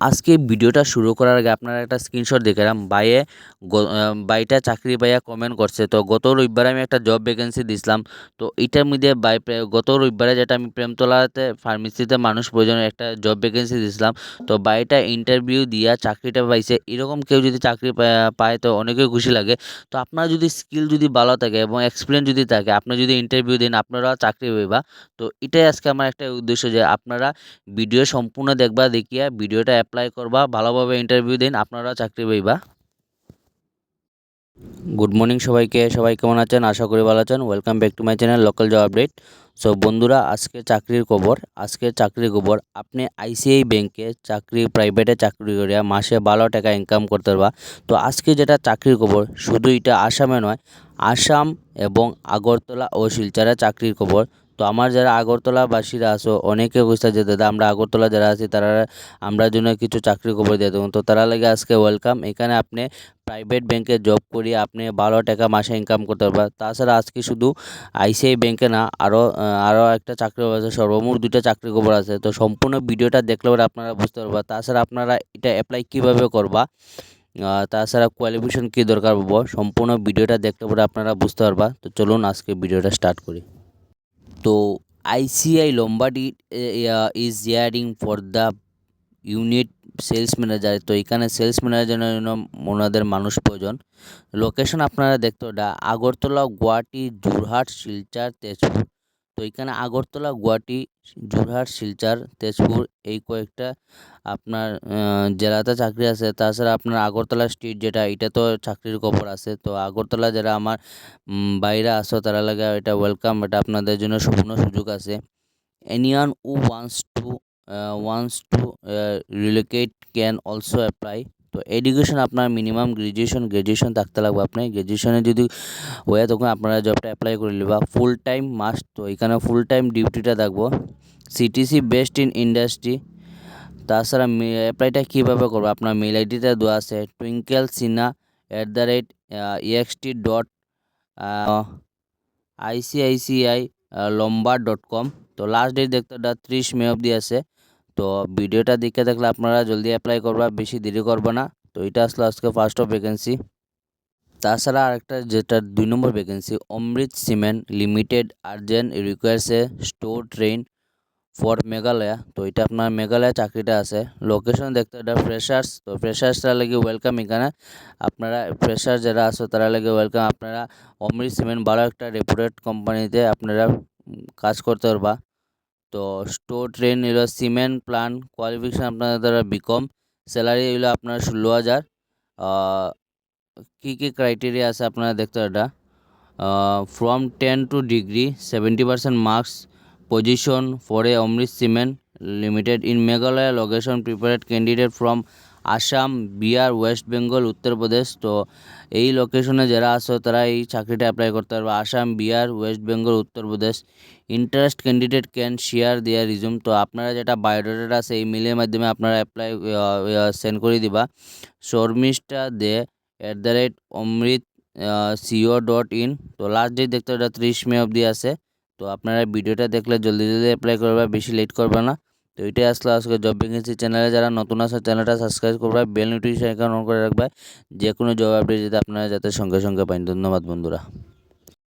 আজকে ভিডিওটা শুরু করার আগে আপনারা একটা স্ক্রিনশট দেখলাম বাইয়ে বাইটা চাকরি পাইয়া কমেন্ট করছে। তো গত রবিবারে আমি একটা জব ভ্যাকেন্সি দিছিলাম। তো এটার মধ্যে বাই গত রবিবারে যেটা আমি প্রেমতলাতে ফার্মেসিতে মানুষ প্রয়োজনে একটা জব ভ্যাকেন্সি দিছিলাম। তো বাইটা ইন্টারভিউ দিয়া চাকরিটা পাইছে। এরকম কেউ যদি চাকরি পায় তো অনেকেই খুশি লাগে। তো আপনার যদি স্কিল যদি ভালো থাকে এবং এক্সপিরিয়েন্স যদি থাকে, আপনি যদি ইন্টারভিউ দিন আপনারা চাকরি পাইবা। তো এটাই আজকে আমার একটা উদ্দেশ্য যে আপনারা ভিডিও সম্পূর্ণ দেখবা, দেখিয়া ভিডিওটা অ্যাপ্লাই করবা, ভালোভাবে ইন্টারভিউ দিন, আপনারা চাকরি পাইবা। গুড মর্নিং সবাইকে, সবাই কেমন আছেন? আশা করি ভালো আছেন। Welcome back to my channel local job update so বন্ধুরা, আজকে চাকরির খবর, আজকে চাকরির খবর, আপনি আইসিআই ব্যাংকে চাকরি প্রাইভেটে চাকরি করিয়া মাসে ভালো টাকা ইনকাম করতে পারবা। তো, আজকে যেটা চাকরির খবর, শুধু এটা আসামে নয়, আসাম এবং আগরতলা ও শিলচরে চাকরির খবর। তো আমার যারা আগরতলাবাসীরা আছো, অনেকে কইছে যে, দাদা, আমরা আগরতলা যারা আছি, তারা আমরা জন্য কিছু চাকরি খবর দিয়ে দেবো। তো তারা লাগে আজকে ওয়েলকাম এখানে আপনি প্রাইভেট ব্যাংকে জব করি, আপনি ভালো টাকা মাসে ইনকাম করতে পারবেন তাছাড়া আজকে শুধু আইসিআই ব্যাংকে না আরও আরও একটা চাকরি আছে, সর্বমোট দুইটা চাকরি খবর আছে। তো সম্পূর্ণ ভিডিওটা দেখলে পরে আপনারা বুঝতে পারবা। তাছাড়া আপনারা এটা অ্যাপ্লাই কীভাবে করবা তাছাড়া কোয়ালিফিকেশন কী দরকার হব সম্পূর্ণ ভিডিওটা দেখতে পরে আপনারা বুঝতে পারবা। তো চলুন আজকে ভিডিওটা স্টার্ট করি। তো ICI Lombard is hiring for the unit sales manager তো এখানে সেলস ম্যানেজারের জন্য ওনাদের মানুষ প্রয়োজন। লোকেশন আপনারা দেখতে ওটা আগরতলা, গুয়াহাটি যোরহাট শিলচর, তেজপুর। তো এখানে আগরতলা, গুয়াহাটি যোরহাট শিলচর, তেজপুর এই কয়েকটা আপনার জেলাতে চাকরি আছে। তাছাড়া আপনার আগরতলা স্ট্রিট যেটা, এটা তো চাকরির খবর আছে। তো আগরতলা যারা আমার বাইরে আসো তারা লাগে এটা ওয়েলকাম এটা আপনাদের জন্য সম্পূর্ণ সুযোগ আছে। Anyone who wants to wants to relocate can also apply তো এডুকেশন আপনার মিনিমাম গ্রাজুয়েশন গ্রাজুয়েশন থাকতে লাগবে আপনি গ্রাজুয়েশনে যদি হয়ে তখন আপনারা জবটা অ্যাপ্লাই করে নেবা ফুল টাইম মাস্ট তো এখানে ফুল টাইম ডিউটিটা থাকব সিটিসি বেস্ট ইন ইন্ডাস্ট্রি তাছাড়া অ্যাপ্লাইটা কীভাবে করব? আপনার মেল আইডিটা দেওয়া আছে Twinkle Sinha at the rate EXT dot ICICI Lombard dot com তো লাস্ট ডেট দেখতে ওটা ত্রিশ মে অবধি আছে। তো ভিডিওটা দেখে দেখলে আপনারা জলদি অ্যাপ্লাই করবা, বেশি দেরি করবে না। তো এটা আসলো আজকে ফার্স্ট অফ ভ্যাকেন্সি তাছাড়া আরেকটা যেটা দুই number vacancy Amrit cement limited urgent requires a store train for Meghalaya তো এটা আপনার মেঘালয়া চাকরিটা আছে। লোকেশন দেখতে এটা ফ্রেশার্স তো ফ্রেশার্সরা লাগে ওয়েলকাম এখানে। আপনারা ফ্রেশার যারা আছো, তারা লাগে ওয়েলকাম আপনারা অমৃত সিমেন্ট ভালো একটা রেপুটেড কোম্পানিতে আপনারা কাজ করতে পারবা। তো স্টোর ট্রেন হলো সিমেন্ট প্লান কোয়ালিফিকেশান আপনাদের দ্বারা বিকম স্যালারি হলো আপনার ষোলো হাজার। কী কী ক্রাইটেরিয়া আছে আপনারা দেখতে এটা from ten to degree seventy percent marks position for a Amrit cement limited in Meghalaya location prepared candidate from Assam, Bihar, West Bengal Uttar Pradesh তো এই লোকেশনে যারা আসো তারা এই চাকরিটা অ্যাপ্লাই করতে পারবে। Assam, Bihar, West Bengal Uttar Pradesh interest candidate can share their resume তো আপনারা যেটা বায়োডাটাটা আছে, এই মেলের মাধ্যমে আপনারা অ্যাপ্লাই সেন্ড করে দিবা। Sharmistha Dey at the rate Amrit co dot in তো লাস্ট ডেট দেখতে ওটা ত্রিশ মে অবধি আছে। তো আপনারা ভিডিওটা দেখলে জলদি জলদি অ্যাপ্লাই করবে, বেশি লেট করবে না। তো এটাই আসলে আজকে জব ভ্যাকেন্সি চ্যানেলে যারা নতুন আসার চ্যানেলটা সাবস্ক্রাইব করবে বেল নোটিফিকেশন অন করে রাখবে। যে কোনো জব আপডেট যাতে আপনারা যাতে সঙ্গে সঙ্গে পান। ধন্যবাদ বন্ধুরা।